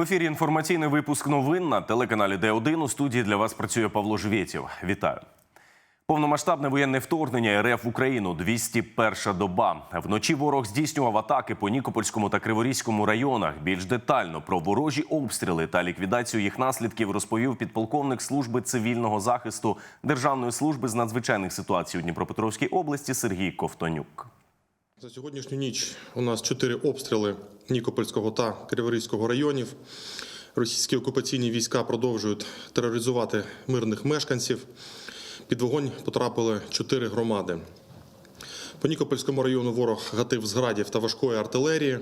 В ефірі інформаційний випуск новин на телеканалі Д1. У студії для вас працює Павло Жвєтєв. Вітаю. Повномасштабне воєнне вторгнення РФ в Україну 201 доба. Вночі ворог здійснював атаки по Нікопольському та Криворізькому районах. Більш детально про ворожі обстріли та ліквідацію їх наслідків розповів підполковник служби цивільного захисту Державної служби з надзвичайних ситуацій у Дніпропетровській області Сергій Ковтонюк. За сьогоднішню ніч у нас чотири обстріли Нікопольського та Криворізького районів. Російські окупаційні війська продовжують тероризувати мирних мешканців. Під вогонь потрапили чотири громади. По Нікопольському району ворог гатив з градів та важкої артилерії.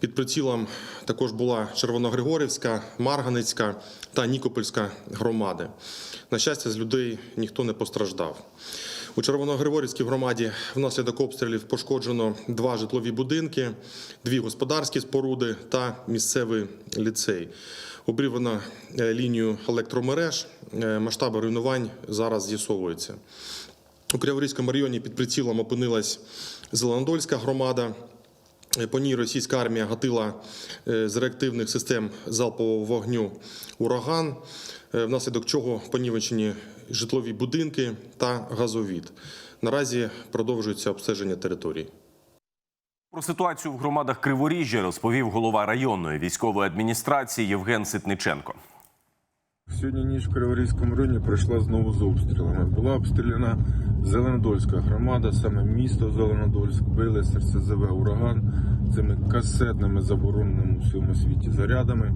Під прицілом також була Червоногригорівська, Марганицька та Нікопольська громади. На щастя, з людей ніхто не постраждав. У Червоногригорівській громаді внаслідок обстрілів пошкоджено два житлові будинки, дві господарські споруди та місцевий ліцей. Обрівано е, лінію електромереж. Е, Масштаби руйнувань зараз з'ясовуються. У Криворізькому районі під прицілом опинилась Зеленодольська громада. Е, По ній російська армія гатила з реактивних систем залпового вогню ураган, внаслідок чого понівечені житлові будинки та газовід. Наразі продовжується обстеження території. Про ситуацію в громадах Криворіжжя розповів голова районної військової адміністрації Євген Ситниченко. Сьогодні ніч в Криворізькому районі пройшла знову з обстрілами. Була обстріляна Зеленодольська громада, саме місто Зеленодольськ, били РСЗВ ураган цими касетними забороненими у всьому світі зарядами.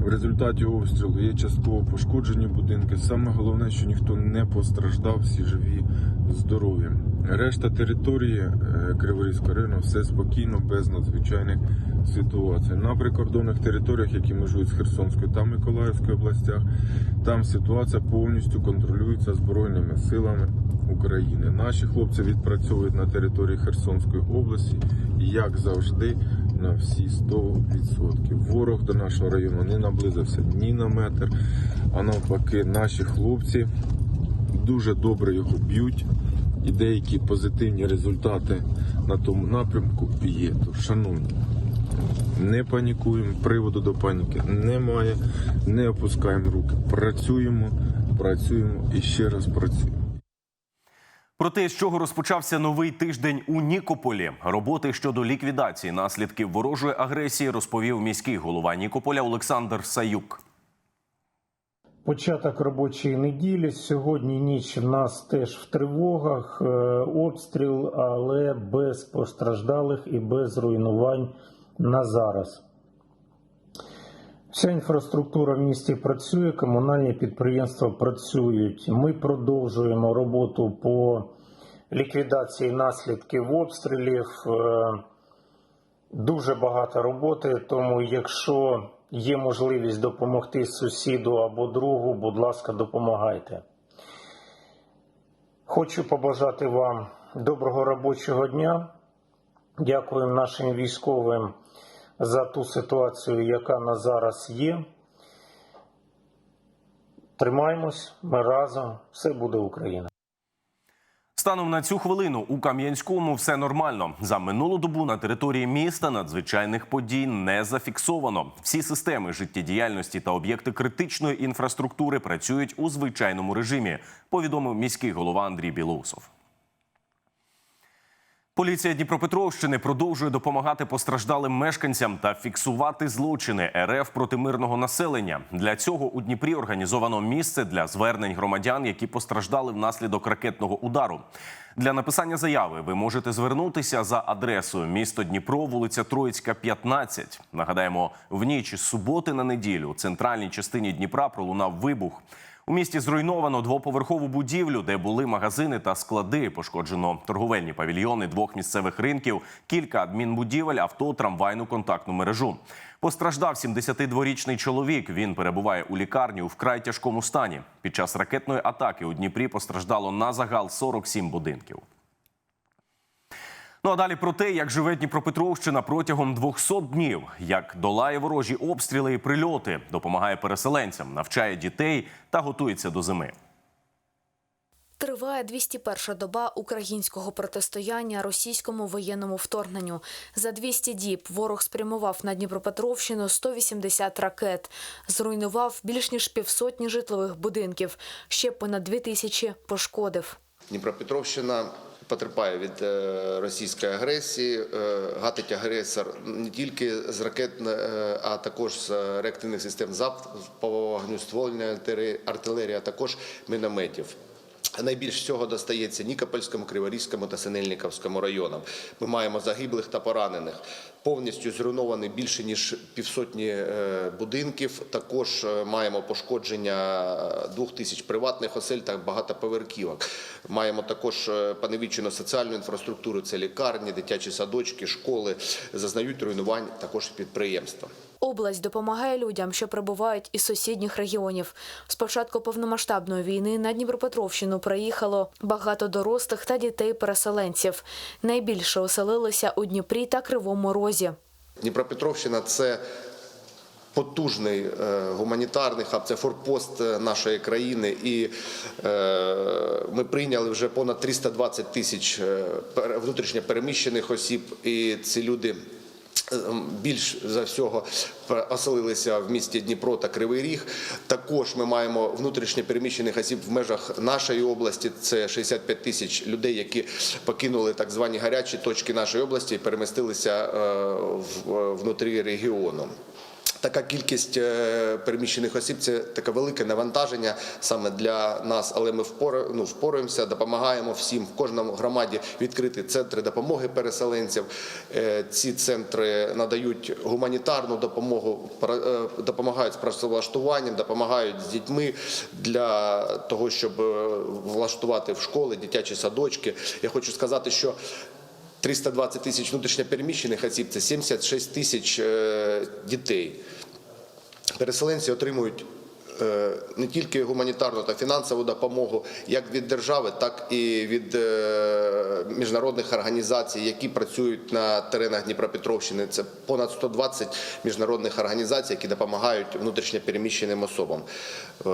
В результаті обстрілу є частково пошкоджені будинки. Саме головне, що ніхто не постраждав, всі живі, здорові. Решта території е, Криворізького району все спокійно, без надзвичайних ситуацій. На прикордонних територіях, які межують з Херсонською та Миколаївською областях, там ситуація повністю контролюється Збройними силами України. Наші хлопці відпрацьовують на території Херсонської області, як завжди, на всі 100%. Ворог до нашого району не наблизився ні на метр, а навпаки, наші хлопці дуже добре його б'ють. І деякі позитивні результати на тому напрямку є. Тож, шановні, не панікуємо, приводу до паніки немає, не опускаємо руки. Працюємо, працюємо і ще раз працюємо. Про те, з чого розпочався новий тиждень у Нікополі, роботи щодо ліквідації наслідків ворожої агресії розповів міський голова Нікополя Олександр Саюк. Початок робочої неділі. Сьогодні ніч в нас теж в тривогах, е, обстріл, але без постраждалих і без руйнувань на зараз. Вся інфраструктура в місті працює, комунальні підприємства працюють. Ми продовжуємо роботу по ліквідації наслідків обстрілів. Е, Дуже багато роботи, тому якщо є можливість допомогти сусіду або другу, будь ласка, допомагайте. Хочу побажати вам доброго робочого дня. Дякую нашим військовим за ту ситуацію, яка на зараз є. Тримаємось, ми разом, все буде Україна. Станом на цю хвилину у Кам'янському все нормально. За минулу добу на території міста надзвичайних подій не зафіксовано. Всі системи життєдіяльності та об'єкти критичної інфраструктури працюють у звичайному режимі. Повідомив міський голова Андрій Білоусов. Поліція Дніпропетровщини продовжує допомагати постраждалим мешканцям та фіксувати злочини РФ проти мирного населення. Для цього у Дніпрі організовано місце для звернень громадян, які постраждали внаслідок ракетного удару. Для написання заяви ви можете звернутися за адресою місто Дніпро, вулиця Троїцька, 15. Нагадаємо, в ніч з суботи на неділю у центральній частині Дніпра пролунав вибух. У місті зруйновано двоповерхову будівлю, де були магазини та склади. Пошкоджено торговельні павільйони двох місцевих ринків, кілька адмінбудівель, авто, трамвайну контактну мережу. Постраждав 72-річний чоловік. Він перебуває у лікарні у вкрай тяжкому стані. Під час ракетної атаки у Дніпрі постраждало на загал 47 будинків. Ну а далі про те, як живе Дніпропетровщина протягом 200 днів, як долає ворожі обстріли і прильоти, допомагає переселенцям, навчає дітей та готується до зими. Триває 201 доба українського протистояння російському воєнному вторгненню. За 200 діб ворог спрямував на Дніпропетровщину 180 ракет, зруйнував більш ніж півсотні житлових будинків, ще понад 2 тисячі пошкодив. Дніпропетровщина потерпає від е, російської агресії. Е, Гатить агресор не тільки з ракет, е, а також з реактивних систем залпового вогню, ствольної артилерії- а також мінометів. Найбільш всього достається Нікопольському, Криворізькому та Синельниковському районам. Ми маємо загиблих та поранених. Повністю зруйновані більше ніж півсотні е, будинків. Також е, маємо пошкодження двох тисяч приватних осель та багатоповерхівок. Маємо також е, поневічену соціальну інфраструктуру. Це лікарні, дитячі садочки, школи. Зазнають руйнувань також підприємства. Область допомагає людям, що прибувають із сусідніх регіонів. З початку повномасштабної війни на Дніпропетровщину приїхало багато дорослих та дітей-переселенців. Найбільше оселилися у Дніпрі та Кривому Розі. Дніпропетровщина це потужний е, гуманітарний хаб, це форпост е, нашої країни, і е, ми прийняли вже понад 320 тисяч е, пере- внутрішньо переміщених осіб, і ці люди. Е, Більш за всього оселилися в місті Дніпро та Кривий Ріг. Також ми маємо внутрішньо переміщених осіб в межах нашої області. Це 65 тисяч людей, які покинули так звані гарячі точки нашої області і перемістилися е, внутрі регіону. Така кількість е, переміщених осіб це таке велике навантаження саме для нас, але ми впора, ну, впораємося, допомагаємо всім в кожному громаді відкрити центри допомоги переселенців. Е, Ці центри надають гуманітарну допомогу, е, допомагають з працевлаштуванням, допомагають з дітьми для того, щоб влаштувати в школи, дитячі садочки. Я хочу сказати, що 320 тисяч внутрішньопереміщених осіб це 76 тисяч е, дітей. Переселенці отримують не тільки гуманітарну та фінансову допомогу, як від держави, так і від е, міжнародних організацій, які працюють на теренах Дніпропетровщини. Це понад 120 міжнародних організацій, які допомагають внутрішньопереміщеним особам. Е,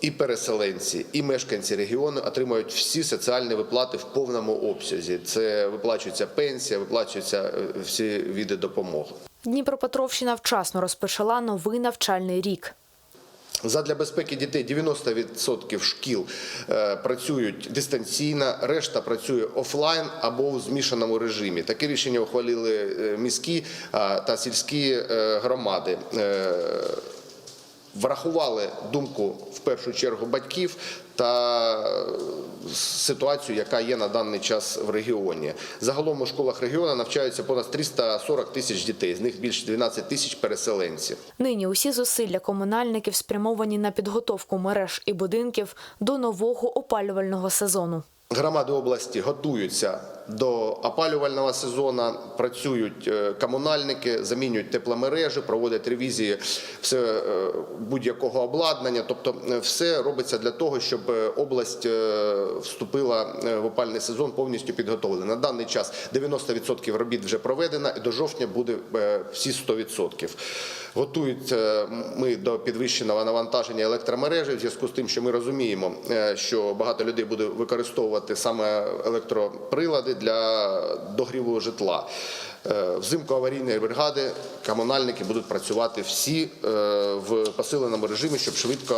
І переселенці, і мешканці регіону отримують всі соціальні виплати в повному обсязі. Це виплачується пенсія, виплачуються е, всі види допомоги. Дніпропетровщина вчасно розпочала новий навчальний рік. Задля безпеки дітей 90% шкіл е, працюють дистанційно, решта працює офлайн або в змішаному режимі. Таке рішення ухвалили е, міські та сільські е, громади. Врахували думку в першу чергу батьків та е, ситуацію, яка є на даний час в регіоні. Загалом у школах регіону навчаються понад 340 тисяч дітей, з них більше 12 тисяч переселенців. Нині усі зусилля комунальників спрямовані на підготовку мереж і будинків до нового опалювального сезону. Громади області готуються до опалювального сезону, працюють е, комунальники, замінюють тепломережі, проводять ревізії е, будь-якого обладнання. Тобто, е, все робиться для того, щоб область вступила в опальний сезон повністю підготовлена. На даний час 90% робіт вже проведено, і до жовтня буде всі 100%. Готуються ми до підвищеного навантаження електромережі в зв'язку з тим, що ми розуміємо, що багато людей буде використовувати саме електроприлади для догріву житла. Е, Взимку аварійної бригади комунальники будуть працювати всі е, в посиленому режимі, щоб швидко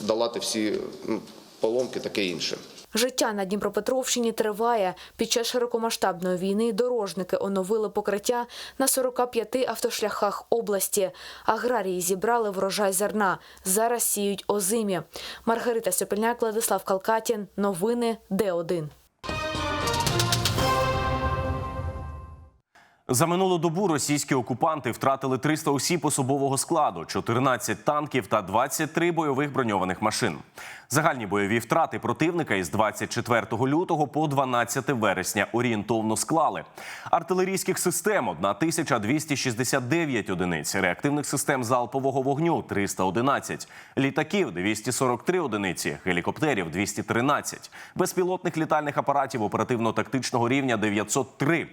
долати всі ну, поломки, таке інше. Життя на Дніпропетровщині триває. Під час широкомасштабної війни дорожники оновили покриття на 45 автошляхах області. Аграрії зібрали врожай зерна. Зараз сіють озимі. Маргарита Сопільняк, Владислав Калкатін. Новини Д1. За минулу добу російські окупанти втратили 300 осіб особового складу, 14 танків та 23 бойових броньованих машин. Загальні бойові втрати противника із 24 лютого по 12 вересня орієнтовно склали. Артилерійських систем 1269 одиниць, реактивних систем залпового вогню 311, літаків 243 одиниці, гелікоптерів 213, безпілотних літальних апаратів оперативно-тактичного рівня 903.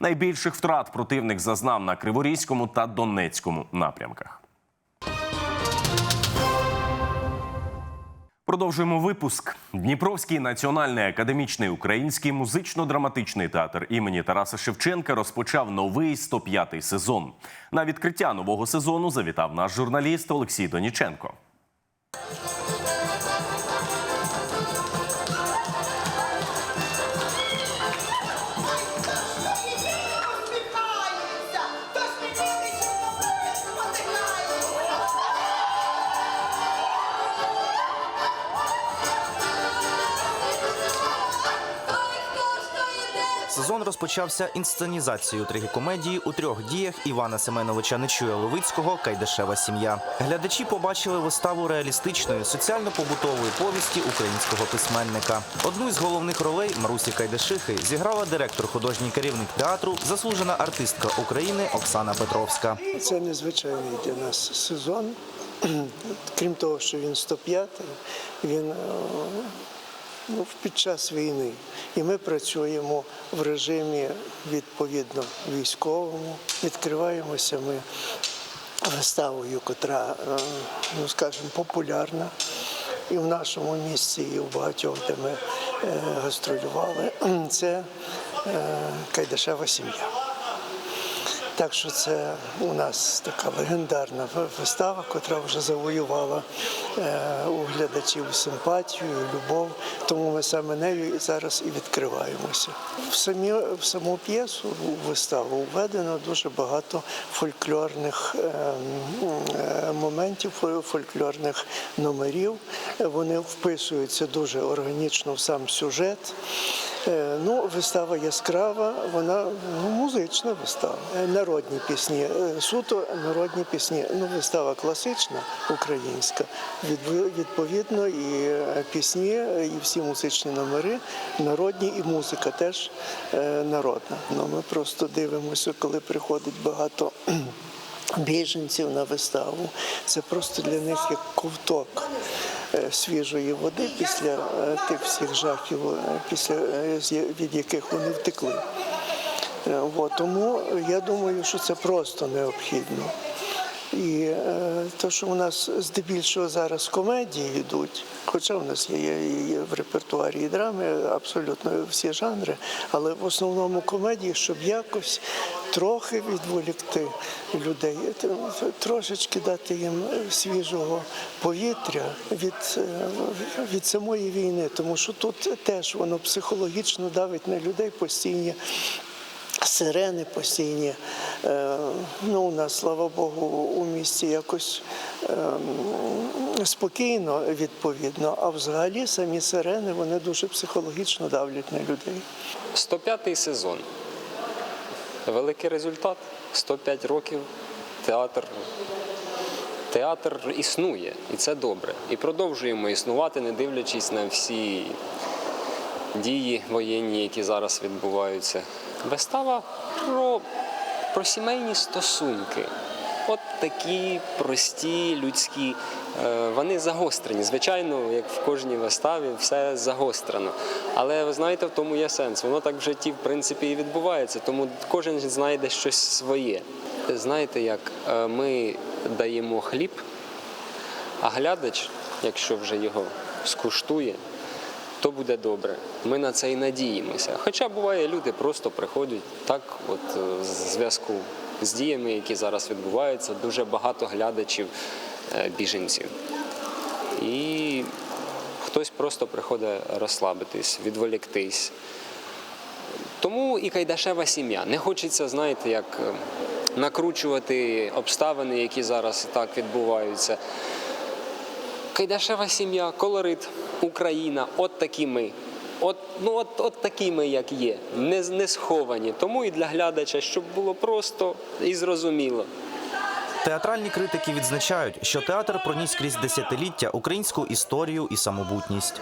Найбільших втрат противник зазнав на Криворізькому та Донецькому напрямках. Продовжуємо випуск. Дніпровський національний академічний український музично-драматичний театр імені Тараса Шевченка розпочав новий 105-й сезон. На відкриття нового сезону завітав наш журналіст Олексій Доніченко. Розпочався інсценізацією трагікомедії у трьох діях Івана Семеновича Нечуя Левицького Кайдашева сім'я. Глядачі побачили виставу реалістичної соціально-побутової повісті українського письменника. Одну із головних ролей Марусі Кайдашихи зіграла директор художній керівник театру, заслужена артистка України Оксана Петровська. Це незвичайний для нас сезон. Крім того, що він 105-й, він е, ну, під час війни. І ми працюємо в режимі відповідно військовому. Відкриваємося ми виставою, котра, е, ну скажімо, популярна. І в нашому місці, і в багатьох, де ми е, гастролювали, це е, Кайдашева сім'я. Так що це у нас така легендарна вистава, котра вже завоювала е, у глядачів симпатію, любов. Тому ми саме нею зараз і відкриваємося. В самі в саму п'єсу у виставу введено дуже багато фольклорних е, е, моментів, фольклорних номерів. Вони вписуються дуже органічно в сам сюжет. Ну, вистава яскрава, вона ну, музична вистава. Народні пісні, е, суто народні пісні. Ну, вистава класична, українська. Відповідно, і е, пісні, і всі музичні номери народні, і музика теж е, народна. Ну, ми просто дивимося, коли приходить багато. Біженців на виставу це просто для них як ковток свіжої води після тих всіх жахів, після від яких вони втекли. Е, от, тому я думаю, що це просто необхідно. І е, те, що у нас здебільшого зараз комедії йдуть, хоча у нас є, є, є в репертуарі і драми абсолютно всі жанри, але в основному комедії, щоб якось трохи відволікти людей, трошечки дати їм свіжого повітря від, е, від самої війни, тому що тут теж воно психологічно давить на людей постійні сирени постійні. Е, Ну, у нас, слава Богу, у місті якось ем, спокійно, відповідно, а взагалі самі сирени вони дуже психологічно давлять на людей. 105-й сезон. Великий результат. 105 років театр. Театр існує, і це добре. І продовжуємо існувати, не дивлячись на всі дії воєнні, які зараз відбуваються. Вистава про, про сімейні стосунки. От такі прості, людські. Е, Вони загострені. Звичайно, як в кожній виставі, все загострено. Але ви знаєте, в тому є сенс. Воно так в житті, в принципі, і відбувається. Тому кожен знайде щось своє. Знаєте, як е, ми даємо хліб, а глядач, якщо вже його скуштує, то буде добре. Ми на це і надіємося. Хоча буває, люди просто приходять так, от е, в зв'язку з діями, які зараз відбуваються, дуже багато глядачів е, біженців. І хтось просто приходить розслабитись, відволіктись. Тому і кайдашева сім'я. Не хочеться, знаєте, як е, накручувати обставини, які зараз так відбуваються. Кайдашева сім'я, колорит, Україна, от такі ми. От, ну, от, от такі ми, як є, не, не сховані. Тому і для глядача, щоб було просто і зрозуміло. Театральні критики відзначають, що театр проніс крізь десятиліття українську історію і самобутність.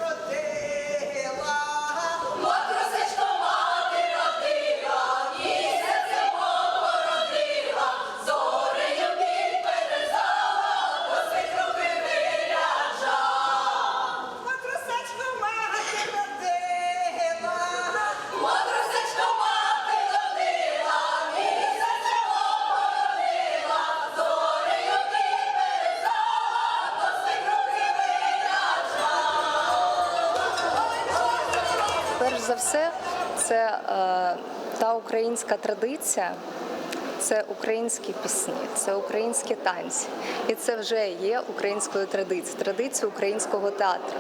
Це е, та українська традиція, це українські пісні, це українські танці. І це вже є українською традицією, традицією українського театру,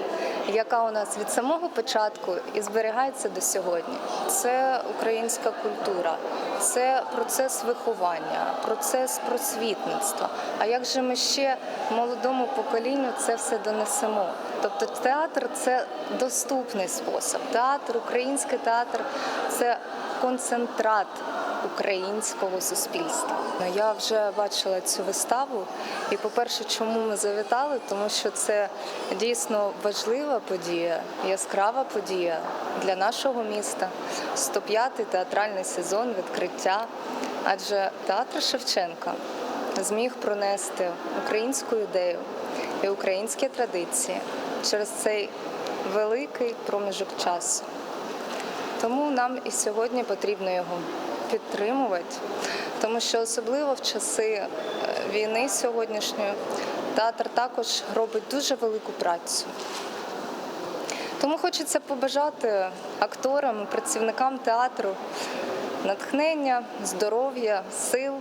яка у нас від самого початку і зберігається до сьогодні. Це українська культура, це процес виховання, процес просвітництва. А як же ми ще молодому поколінню це все донесемо? Тобто театр це доступний спосіб. Театр, український театр це концентрат українського суспільства. Я вже бачила цю виставу, і по-перше, чому ми завітали? Тому що це дійсно важлива подія, яскрава подія для нашого міста. 105-й театральний сезон відкриття. Адже театр Шевченка зміг пронести українську ідею і українські традиції через цей великий проміжок часу. Тому нам і сьогодні потрібно його підтримувати, тому що особливо в часи е, війни сьогоднішньої театр також робить дуже велику працю. Тому хочеться побажати акторам, працівникам театру натхнення, здоров'я, сил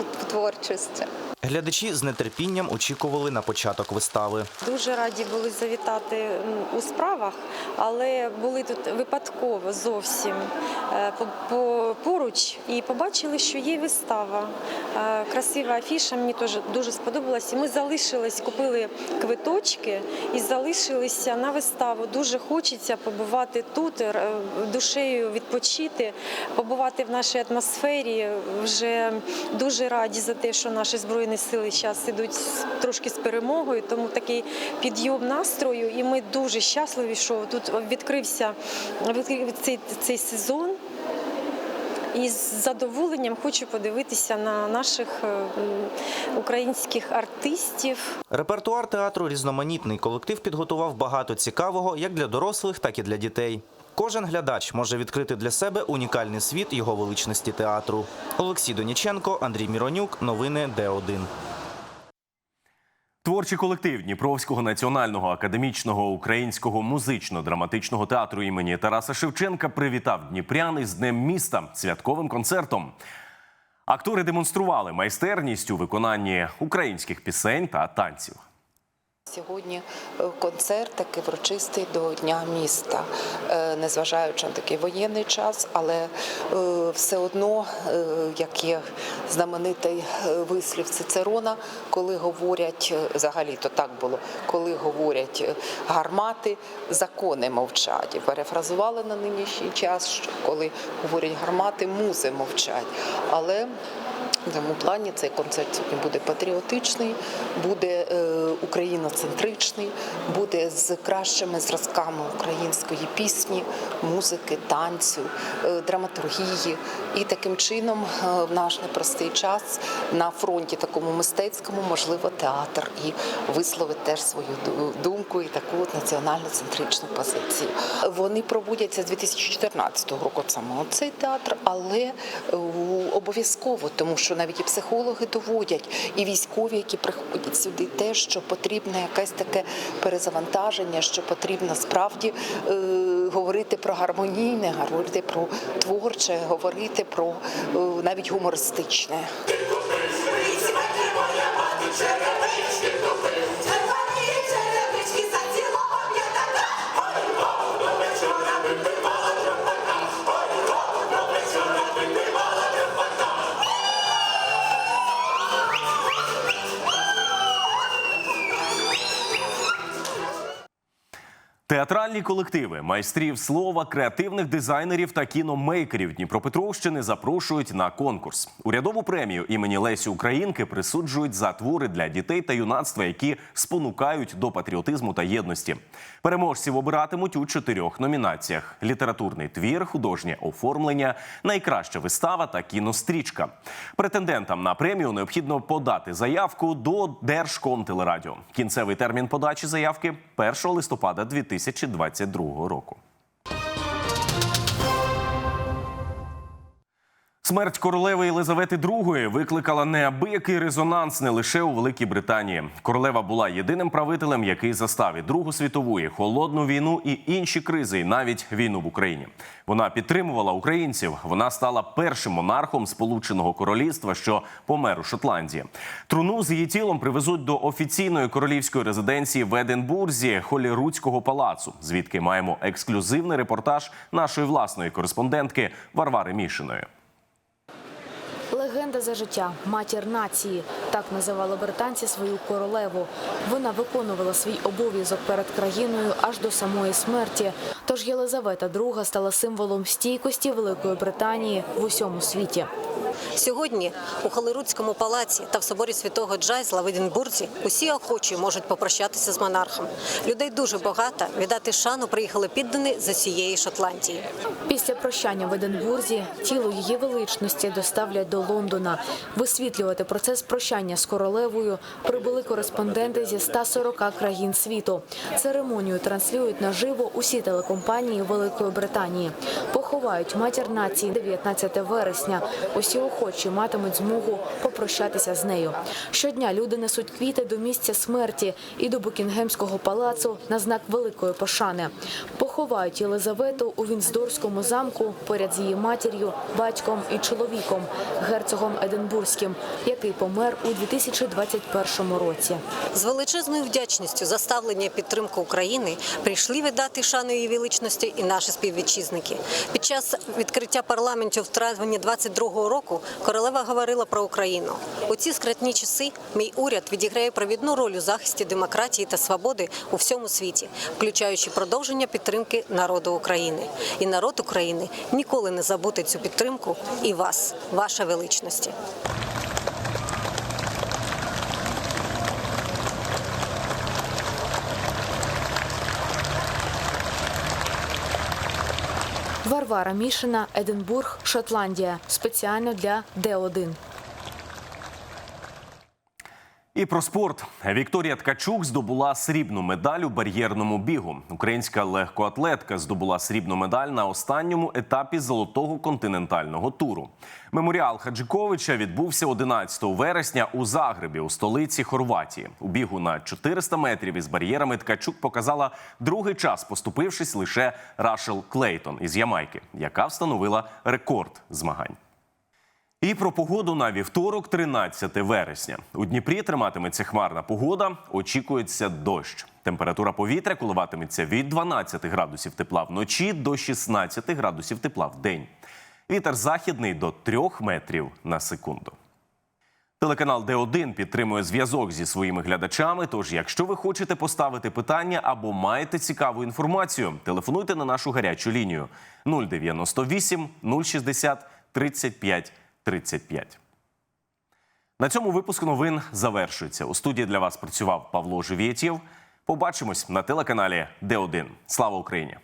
у творчості. Глядачі з нетерпінням очікували на початок вистави. Дуже раді були завітати у справах, але були тут випадково зовсім е, по- по- поруч і побачили, що є вистава. Е, Красива афіша, мені теж дуже сподобалась. Ми залишились, купили квиточки і залишилися на виставу. Дуже хочеться побувати тут, душею відпочити, побувати в нашій атмосфері. Вже дуже раді за те, що наші збройні сили зараз ідуть трошки з перемогою, тому такий підйом настрою. І ми дуже щасливі, що тут відкрився цей, цей сезон. І з задоволенням хочу подивитися на наших е, українських артистів. Репертуар театру різноманітний. Колектив підготував багато цікавого як для дорослих, так і для дітей. Кожен глядач може відкрити для себе унікальний світ його величності театру. Олексій Доніченко, Андрій Міронюк. Новини Д1. Творчий колектив Дніпровського національного академічного українського музично-драматичного театру імені Тараса Шевченка привітав Дніпрян із Днем міста святковим концертом. Актори демонстрували майстерність у виконанні українських пісень та танців. Сьогодні е, концерт такий врочистий до Дня міста, Е, незважаючи на такий воєнний час, але е, все одно, як є знаменитий вислів Цицерона, коли говорять взагалі, то так було, коли говорять гармати, закони мовчать. Перефразували на нинішній час, що коли говорять гармати, музи мовчать. Але в цьому плані цей концерт сьогодні буде патріотичний, буде е, україноцентричний, буде з кращими зразками української пісні, музики, танцю, е, драматургії. І таким чином е, в наш непростий час на фронті такому мистецькому можливо театр і висловить теж свою думку і таку от національно-центричну позицію. Вони проводяться з 2014 року саме цей театр, але обов'язково, тому що навіть і психологи доводять, і військові, які приходять сюди, те, що потрібне якесь таке перезавантаження, що потрібно справді е, говорити про гармонійне, говорити про творче, говорити про е, навіть гумористичне. Театральні колективи, майстрів слова, креативних дизайнерів та кіномейкерів Дніпропетровщини запрошують на конкурс. Урядову премію імені Лесі Українки присуджують за твори для дітей та юнацтва, які спонукають до патріотизму та єдності. Переможців обиратимуть у чотирьох номінаціях: літературний твір, художнє оформлення, найкраща вистава та кінострічка. Претендентам на премію необхідно подати заявку до Держкомтелерадіо. Кінцевий термін подачі заявки 1 листопада 2022 року. Смерть королеви Єлизавети II викликала неабиякий резонанс не лише у Великій Британії. Королева була єдиним правителем, який застав і Другу світову, і холодну війну і інші кризи, і навіть війну в Україні. Вона підтримувала українців. Вона стала першим монархом Сполученого Королівства, що помер у Шотландії. Труну з її тілом привезуть до офіційної королівської резиденції в Единбурзі Холіруцького палацу, звідки маємо ексклюзивний репортаж нашої власної кореспондентки Варвари Мішиної. Легенда за життя, матір нації. Так називали британці свою королеву. Вона виконувала свій обов'язок перед країною аж до самої смерті. Тож Єлизавета II стала символом стійкості Великої Британії в усьому світі. Сьогодні у Холеруцькому палаці та в соборі святого Джайзла в Единбурзі усі охочі можуть попрощатися з монархом. Людей дуже багато. Віддати шану приїхали піддані з усієї Шотландії. Після прощання в Единбурзі тіло її величності доставлять до Лондона. Висвітлювати процес прощання з королевою прибули кореспонденти зі 140 країн світу. Церемонію транслюють наживо усі телекомпанії Великої Британії. Поховають матір нації 19 вересня. Усі охочі матимуть змогу попрощатися з нею. Щодня люди несуть квіти до місця смерті і до Букінгемського палацу на знак великої пошани. Поховають Єлизавету у Вінздорському замку поряд з її матір'ю, батьком і чоловіком, герцогом Единбурзьким, який помер у 2021 році. З величезною вдячністю за ставлення і підтримку України прийшли віддати шану її величності і наші співвітчизники. Під час відкриття парламенту в травні 22-го року королева говорила про Україну. У ці скритні часи мій уряд відіграє провідну роль у захисті демократії та свободи у всьому світі, включаючи продовження підтримки народу України. І народ України ніколи не забуде цю підтримку і вас, ваша величності. Варвара Мішина, Единбург, Шотландія. Спеціально для Д1. І про спорт Вікторія Ткачук здобула срібну медаль у бар'єрному бігу. Українська легкоатлетка здобула срібну медаль на останньому етапі золотого континентального туру. Меморіал Хаджиковича відбувся 11 вересня у Загребі, у столиці Хорватії. У бігу на 400 метрів із бар'єрами Ткачук показала другий час, поступившись лише Рашел Клейтон із Ямайки, яка встановила рекорд змагань. І про погоду на вівторок, 13 вересня. У Дніпрі триматиметься хмарна погода. Очікується дощ. Температура повітря коливатиметься від 12 градусів тепла вночі до 16 градусів тепла в день. Вітер західний до 3 метрів на секунду. Телеканал Д1 підтримує зв'язок зі своїми глядачами. Тож, якщо ви хочете поставити питання або маєте цікаву інформацію, телефонуйте на нашу гарячу лінію 098 060 35 35. На цьому випуск новин завершується. У студії для вас працював Павло Живєтєв. Побачимось на телеканалі Д1. Слава Україні!